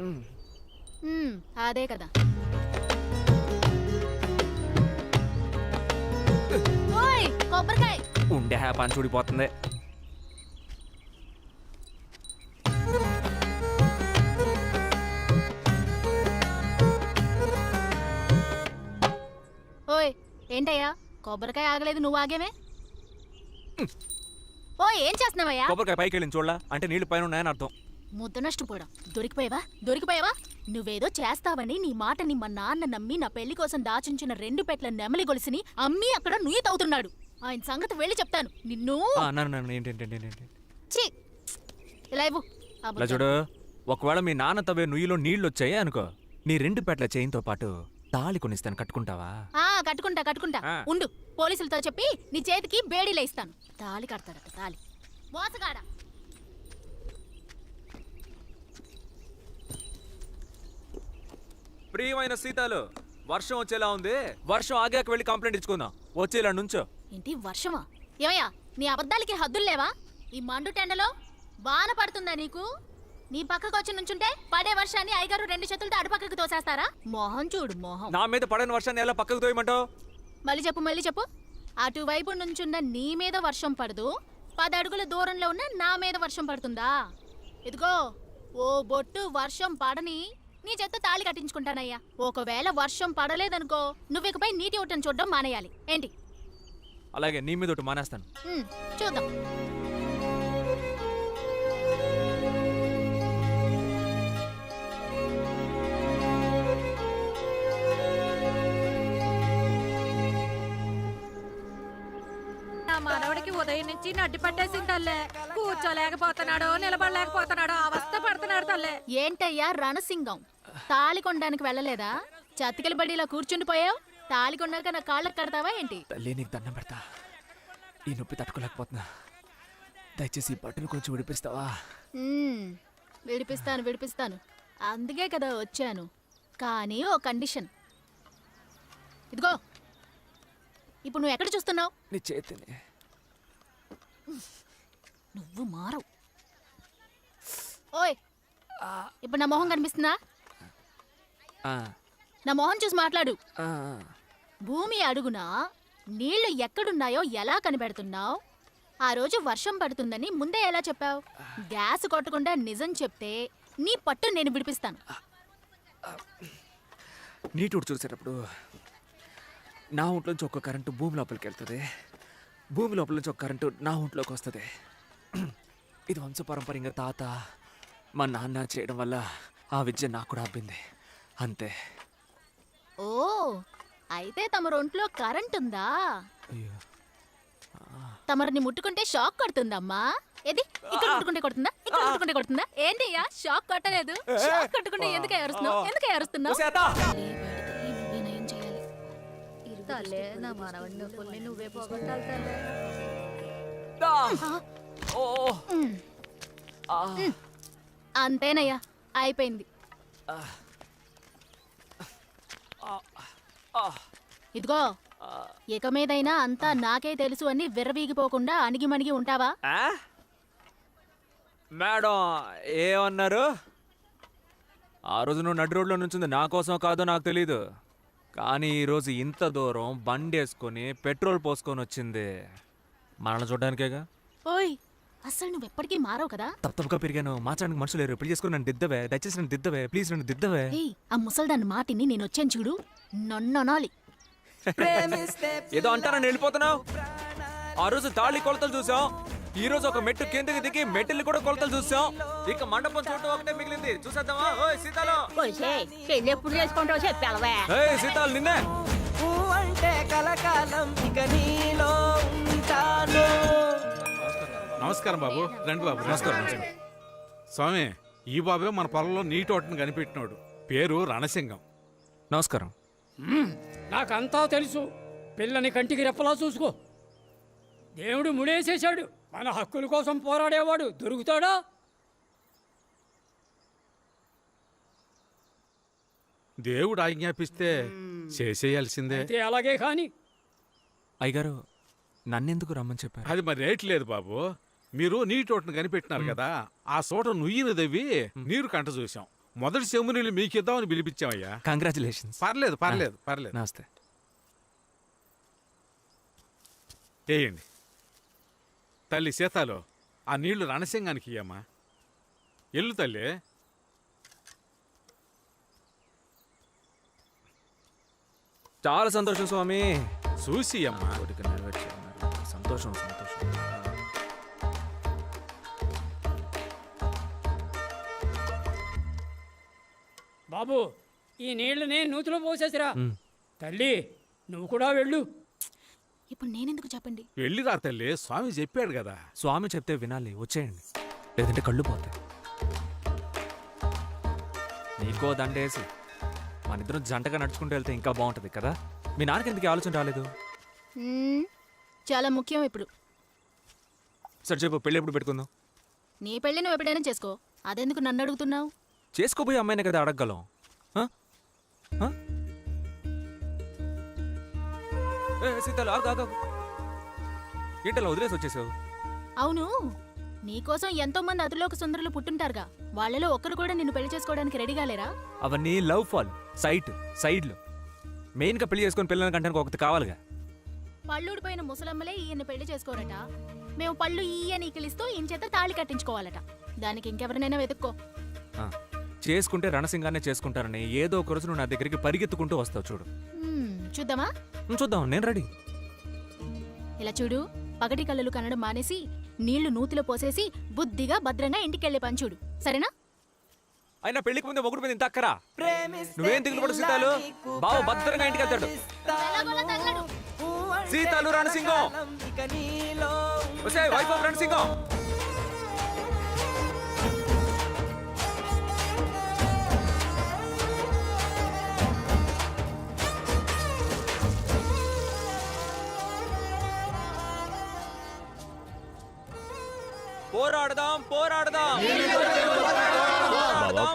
మ్మ్, అదే కదా. ఓయ్ కొబ్బరికాయ. ఉండే హ్యా పని చూడిపోతుంది. ఓయ్ ఏంటయ్యా? కొబ్బరికాయ ఆగలేదు నువ్వు ఆగేమే ఓయ్ ఏం చేస్తున్నావయ్యా? కొబ్బరికాయ పైకి వెళ్ళింది చూడలా? అంటే నీళ్ళు పైన ఉన్నాయని అర్థం. ముద్ద నష్టపోవడం దొరికిపోయావా? దొరికిపోయావా? నువ్వేదో చేస్తావని నీ మాటని మా నాన్న నమ్మి నా పెళ్ళి కోసం దాచుంచిన రెండు పెట్ల నెమలి గొలుసుని అమ్మి అక్కడ నుయ్యి తవ్వుతున్నాడు. ఆయన సంగతి వెళ్ళి చెప్తాను. నిన్ను ఛీ! ఇలా ఇవ్వు. ఆ ఇలా బుట్ట. చూడు ఒకవేళ మీ నాన్న తవ్వే నుయ్యిలో నీళ్ళు వచ్చాయి అనుకో నీ రెండు పెట్ల చైన్తో పాటు తాళి కొనిస్తాను కట్టుకుంటావా? ఆ కట్టుకుంటా కట్టుకుంటా. ఆ. ఉండు పోలీసులతో చెప్పి నీ చేతికి బేడీలు ఇస్తాను తాళి కడతాడట తాళి. మోసగాడ? ప్రియమైన సీతాలు వర్షం వచ్చేలా ఉంది. వర్షం ఆగాక వెళ్ళి కంప్లైంట్ ఇచ్చుకుందాం. వచ్చేలా నుంచో. ఏంటి వర్షమా? ఏమయ్యా నీ అబద్ధాలకి హద్దులు లేవా? ఈ మండు టెండలో వాన పడుతుందా నీకు? నీ పక్కకు వచ్చి నుంచుంటే పడే వర్షాన్ని అయ్యగారు రెండు చేతులతో అడుపక్కకి తోసేస్తారా? మొహం చూడు మొహం. నా మీద పడని వర్షాన్ని ఎలా పక్కకు తోయమంటావు? మళ్ళీ చెప్పు మళ్ళీ చెప్పు. అటువైపు నుంచున్న నీ మీద వర్షం పడదు. పది అడుగుల దూరంలో ఉన్న నా మీద వర్షం పడుతుందా? ఇదిగో ఓ బొట్టు వర్షం పడని నీ చేత్తో తాళి కట్టించుకుంటానయ్యా. ఒకవేళ వర్షం పడలేదనుకో నువ్వు ఇకపై నీటి ఊటను చూడడం మానేయాలి. ఏంటి? అలాగే నీ మీద ఒకటి మానేస్తాను. ఉమ్, చూద్దాం. నా మనవడికి ఉదయం నుంచి నడ్డి పట్టేసింది తల్లే. కూర్చోలేకపోతున్నాడు నిలబడలేకపోతున్నాడు అవస్థ పడుతున్నాడు తల్లే. ఏంటయ్యా రణసింగం? తాళి కొనడానికి వెళ్ళలేదా? చతికిల బడిలో కూర్చుండి పోయావు? తాళి కొన్నాక నా కాళ్ళకు కడతావా ఏంటి? తల్లి నీకు దండం పెడతా. ఈ నొప్పి తట్టుకోలేకపోతున్నా. దయచేసి ఈ బట్టను కొంచెం విడిపిస్తావా? విడిపిస్తాను విడిపిస్తాను. అందుకే కదా వచ్చాను. కానీ ఓ కండిషన్. ఇదిగో. ఇప్పుడు నువ్వు ఎక్కడ చూస్తున్నావు? నీ చేతిని. నువ్వు మారవు. ఓయ్ ఇప్పుడు నా మొహం కనిపిస్తుందా? నా మొహం చూసి మాట్లాడు. భూమి అడుగున నీళ్ళు ఎక్కడున్నాయో ఎలా కనిపెడుతున్నావు? ఆ రోజు వర్షం పడుతుందని ముందే ఎలా చెప్పావు? గ్యాస్ కొట్టకుండా నిజం చెప్తే నీ పట్టు నేను విడిపిస్తాను. నీటుడు చూసేటప్పుడు నా ఒంట్లోంచి ఒక కరెంటు భూమి లోపలికి వెళ్తుంది. భూమి లోపల నుంచి ఒక కరెంటు నా ఒంట్లోకి వస్తుంది. ఇది వంశపారంపర్యంగా తాత మా నాన్న చేయడం వల్ల ఆ విద్య నాకు కూడా అబ్బింది. అంతే. ఓ అయితే తమరు ఒంట్లో కరెంట్ ఉందా? తమరిని ముట్టుకుంటే షాక్ కొడుతుందమ్మా. ఏది? ఇక్కడ ముట్టుకుంటే కొడుతుందా? ఇక్కడ ముట్టుకుంటే కొడుతుందా? ఏంటయ్యా షాక్ కొట్టలేదు. షాక్ కొట్టుకుంటే ఎందుకు ఏరుస్తున్నావు ఎందుకు ఏరుస్తున్నావు తల్లే నా మనవడి నొప్పుల్ని నువ్వే పోగొట్టాలి తల్లే. ఓ. ఆ, అంతేనయ్యా. అయిపోయింది ఆ, ఇదిగో. ఇక మీదైనా అంతా నాకే తెలుసు అని విర్రవీగిపోకుండా అణిగిమణిగి ఉంటావా? ఆ? మేడం ఏమన్నారు? ఆ రోజు నువ్వు నడి రోడ్లో నుంచింది నా కోసం కాదో నాకు తెలీదు. కానీ ఈరోజు ఇంత దూరం బండి వేసుకొని పెట్రోల్ పోసుకొని వచ్చింది. మనల్ని చూడడానికేగా? ఓయ్ అసలు నువ్వు ఎప్పటికీ మారవు కదా? తప్పగా పెరిగాను. మార్చడానికి మనుషులు లేరు. పెళ్ళి చేసుకుని నన్ను దిద్దవే దయచేసి నన్ను దిద్దవే ప్లీజ్ నన్ను దిద్దవే. ఆ ముసల్దాన్ని మాటిని నేను వచ్చాను చూడు. నన్ననాలి. ఏదో అంటారని వెళ్ళిపోతున్నావు? ఆ రోజు తాళి కొలతలు చూసాం. ఈ రోజు ఒక మెట్టు కిందకి దిగి మెట్టులు కూడా కొలతలు చూసాం. ఇక మండపం చూడటం ఒకటే మిగిలింది. చూసేద్దామా? ఓయ్ సీతాలో. ఎప్పుడు చేసుకుంటావు చెప్పాలవే. ఏయ్ సీతాలు నిన్నే. అంటే కలకాలం ఇక నీలో ఉంటాను. నమస్కారం బాబు రండి బాబు. నమస్కారం స్వామి ఈ బాబే మన పొలంలో నీటి ఓటను కనిపెట్టినోడు. పేరు రణసింగం నమస్కారం. నాకంతా తెలుసు. పిల్లని కంటికి రెప్పలా చూసుకో. దేవుడు ముడేసేశాడు. మన హక్కుల కోసం పోరాడేవాడు దొరుకుతాడా? దేవుడు ఆజ్ఞాపిస్తే చేసేయాల్సిందే. అయితే అలాగే కాని. అయ్యగారు నన్నెందుకు రమ్మని చెప్పారు? అది మరి రేట్ లేదు బాబు. మీరు నీటి ఓటను కనిపెట్టినారు కదా. ఆ చోట నుయ్యిని దవ్వి నీరు కంట చూసాం మొదటి చెమునీళ్ళు మీకిద్దామని పిలిపించామయ్యా. కంగ్రాచులేషన్స్ పర్లేదు పర్లేదు పర్లేదు. నమస్తే. వేయండి తల్లి సీతాలో ఆ నీళ్ళు రణసింగానికి ఇయ్యమ్మా. ఎల్లు తల్లి. చాలా సంతోషం స్వామి. చూసి అమ్మా. సంతోషం సంతోషం. బాబు ఈ నీళ్ళని నూతిలో పోసేసిరా. తల్లి నువ్వు కూడా వెళ్ళు. ఇప్పుడు నేనెందుకు చెప్పండి? వెళ్ళిరా తల్లి స్వామి చెప్పాడు కదా. స్వామి చెప్తే వినాలి వచ్చేయండి. లేదంటే కళ్ళు పోతాయి. నీకో దండేసి మన ఇద్దరం జంటగా నడుచుకుంటూ వెళ్తే ఇంకా బాగుంటుంది కదా. మీ నాన్నకి ఎందుకు ఆలోచన రాలేదు? చాలా ముఖ్యం ఇప్పుడు. సరే చెప్పు పెళ్ళి ఎప్పుడు పెట్టుకుందాం? నీ పెళ్ళి నువ్వు ఎప్పుడైనా చేసుకో. అదెందుకు నన్ను అడుగుతున్నావు? చేసుకోబోయే అమ్మాయినే కదా అడగగలం. సీతాలు ఆగు, ఆగు. ఏంటలా వదిలేసి వచ్చేసావు? అవును. నీకోసం ఎంతో మంది అతులోక సుందరులు పుట్టుంటారుగా. వాళ్ళలో ఒక్కరు కూడా నిన్ను పెళ్ళి చేసుకోవడానికి రెడీగా లేరా? అవన్నీ లవ్ ఫాల్ సైట్ సైడ్లో. మెయిన్గా పెళ్ళి చేసుకొని పిల్లల కంటే ఒకటి కావాలిగా. పళ్ళూడిపోయిన ముసలమ్మలే ఈయన పెళ్ళి చేసుకోరట. మేము పళ్ళు ఈయన ఈకిలిస్తూ ఈయన చేత తాళి కట్టించుకోవాలట. దానికి ఇంకెవరినైనా వెతుక్కో. చేసుకుంటే రణసింగానే చేసుకుంటారని ఏదో ఒక రోజు నువ్వు నా దగ్గరికి పరిగెత్తుకుంటూ వస్తావు చూడు. మ్మ్, చూద్దామా? చూద్దాం నేను రెడీ. ఇలా చూడు పగటి కళ్ళలు కనడం మానేసి నీళ్ళు నూతిలో పోసేసి బుద్ధిగా భద్రంగా ఇంటికెళ్ళే పని చూడు. సరేనా? అయినా పెళ్ళికి ముందే మొగుడు మీద ఇంత అక్కరా? ప్రేమిస్తే నువ్వేం దిగులు పడు సీతాలు? బావ భద్రంగా ఇంటికి వెళ్తాడు. Seethalu Ranasingam. Wife of Ranasingam.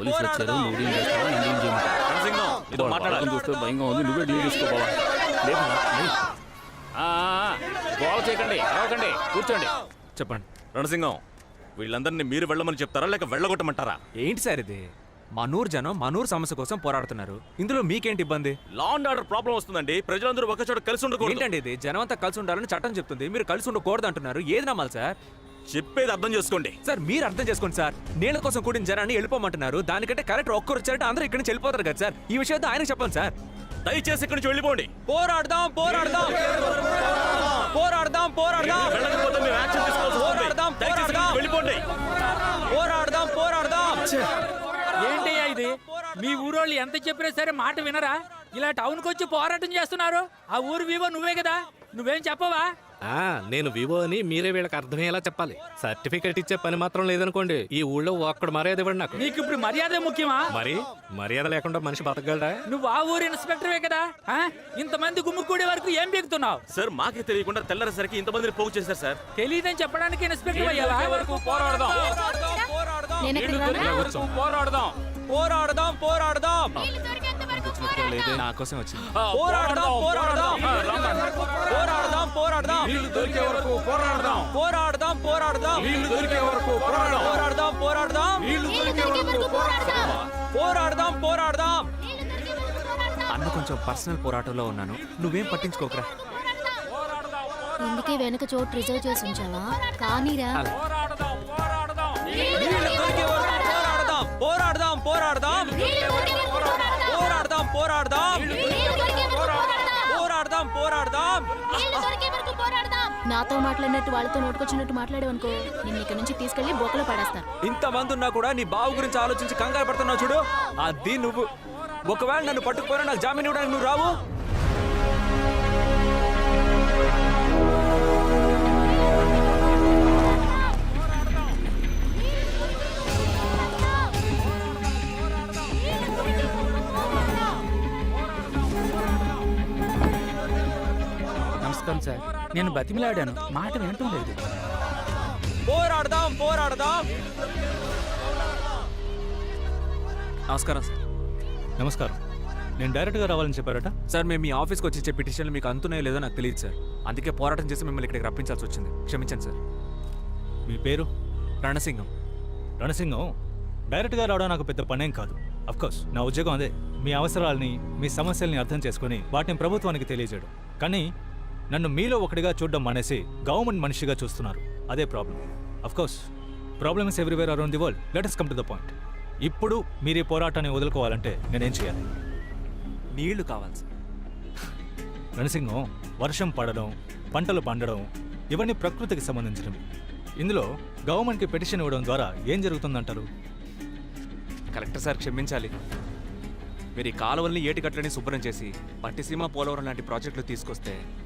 పోలీసులు వచ్చారు నువ్వు డీల్ చేస్తావా నేను డీల్ చూస్తే భయంగా ఉంది. నువ్వే డీల్ చేసుకో బావా లేదు గోల చేయకండి అరవకండి కూర్చోండి. చెప్పండి. రణసింగం వీళ్ళందరినీ మీరు వెళ్ళమని చెప్తారా లేక వెళ్ళగొట్టమంటారా? ఏంటి సార్ ఇది? మనూర్ జనం మనూర్ సమస్య కోసం పోరాడుతున్నారు. ఇందులో మీకేంటి ఇబ్బంది? లా అండ్ ఆర్డర్ ప్రాబ్లం వస్తుందండి. ప్రజలందరూ ఒక చోట కలిసి ఉండకూడదు. ఏంటండి ఇది? జనం అంతా కలిసి ఉండాలని చట్టం చెప్తుంది. మీరు కలిసి ఉండకూడదు అంటున్నారు ఏది నమ్మాలి సార్? చెప్పేది అర్థం చేసుకోండి. సార్ మీరు అర్థం చేసుకోండి సార్. నీళ్ళ కోసం కూడిన జనాన్ని వెళ్ళిపోమంటున్నారు. దానికంటే కరెక్ట్ ఒక్కరు వచ్చారంటే అందరూ ఇక్కడి నుంచి వెళ్ళిపోతారు కదా సార్. ఈ విషయం ఆయనకు చెప్పండి సార్. దయచేసి ఇక్కడి నుంచి వెళ్ళిపోండి. పోరాడదాం పోరాడదాం. పోరాడదాం పోరాడదాం. వెళ్ళకపోతే మేము యాక్షన్ తీసుకోవాల్సి వస్తుంది. పోరాడదాం. వెళ్ళిపోండి. పోరాడదాం పోరాడదాం. ఏంటయ్యా ఇది? మీ ఊరోళ్ళు ఎంత చెప్పినా సరే మాట వినరా? ఇలా టౌన్కి వచ్చి పోరాటం చేస్తున్నారు. ఆ ఊరు వివో నువ్వే కదా. నువ్వేం చెప్పవా? ఆ నేను వివో అని మీరే వీళ్ళకి అర్థమయ్యేలా చెప్పాలి. సర్టిఫికెట్ ఇచ్చే పని మాత్రం లేదనుకోండి ఈ ఊళ్ళో ఒక్కడు మర్యాద ఇవ్వండి నాకు. నీకు ఇప్పుడు మర్యాద ముఖ్యమా? మరి? మర్యాద లేకుండా మనిషి బతకగలరా నువ్వు ఆ ఊరు ఇన్స్పెక్టర్వే కదా ఆ? ఇంతమంది గుమ్ముకూడే వరకు ఏం బీగుతున్నావు సార్ మాకే తెలియకుండా తెల్లరేసరికి ఇంతమందిని పోగు చేశారు సార్. తెలియదని చెప్పడానికి ఇన్స్పెక్టర్ అయ్యావా? పోరాడదాం. నేను ఎక్కడికి రానా? పోరాడదాం. పోరాడదాం పోరాడదాం. నా కోసం వచ్చింది. పోరాడదాం పోరాడదాం పోరాడదాం. పోరాడదాం దొరికే వరకు పోరాడదాం. పోరాడదాం పోరాడదాం. దొరికే వరకు పోరాడదాం. పోరాడదాం పోరాడదాం. నీళ్ళు దొరికే వరకు పోరాడదాం. పోరాడదాం. నీళ్ళు పోరాడదాం. అన్న కొంచెం పర్సనల్ పోరాటంలో ఉన్నాను. నువ్వేం పట్టించుకోకరా. ఇందుకే వెనక చోటు రిజర్వ్ చేసి ఉంచావా? కానీరా. నాతో మాట్లాడినట్టు వాళ్ళతో నోటుకొచ్చినట్టు మాట్లాడేవనుకో నిన్ను ఇక్కడ నుంచి తీసుకెళ్ళి బొక్కలో పడేస్తాను ఇంతమంది ఉన్నా కూడా నీ బావు గురించి ఆలోచించి కంగారు పడుతున్నావు చూడు. అది నువ్వు. ఒకవేళ నన్ను పట్టుకుపోయినా నాకు జామీన్ ఇవ్వడానికి నువ్వు రావు. నమస్కారం సార్. నేను బతిమిలాడాను. మాట వినటం లేదు. పోరాడదాం పోరాడదాం. నమస్కారం సార్. నమస్కారం. నేను డైరెక్ట్గా రావాలని చెప్పారట? సార్ మేము మీ ఆఫీస్కి వచ్చి ఇచ్చే పిటిషన్లు మీకు అంతున్నాయో లేదో నాకు తెలియదు సార్. అందుకే పోరాటం చేసి మిమ్మల్ని ఇక్కడికి రప్పించాల్సి వచ్చింది. క్షమించండి సార్. మీ పేరు? రణసింగం. రణసింగం? డైరెక్ట్గా రావడం నాకు పెద్ద పనేం కాదు. కోర్స్ నా ఉద్యోగం అదే. మీ అవసరాలని మీ సమస్యల్ని అర్థం చేసుకొని వాటిని ప్రభుత్వానికి తెలియజేయడం. కానీ నన్ను మీలో ఒకటిగా చూడడం మానేసి గవర్నమెంట్ మనిషిగా చూస్తున్నారు. అదే problem course problem is everywhere around the world let us come to the point ఇప్పుడు మీరు ఈ పోరాటాన్ని వదులుకోవాలంటే నేనేం చేయాలి? నీళ్ళు కావాలి సార్. వర్షం పడడం పంటలు పండడం ఇవన్నీ ప్రకృతికి సంబంధించినవి. ఇందులో గవర్నమెంట్కి పెటిషన్ ఇవ్వడం ద్వారా ఏం జరుగుతుందంటారు? కలెక్టర్ సార్ క్షమించాలి. మీరు ఈ కాలువల్ని ఏటిగట్లని శుభ్రం చేసి పట్టిసీమ పోలవరం లాంటి ప్రాజెక్టులు తీసుకొస్తే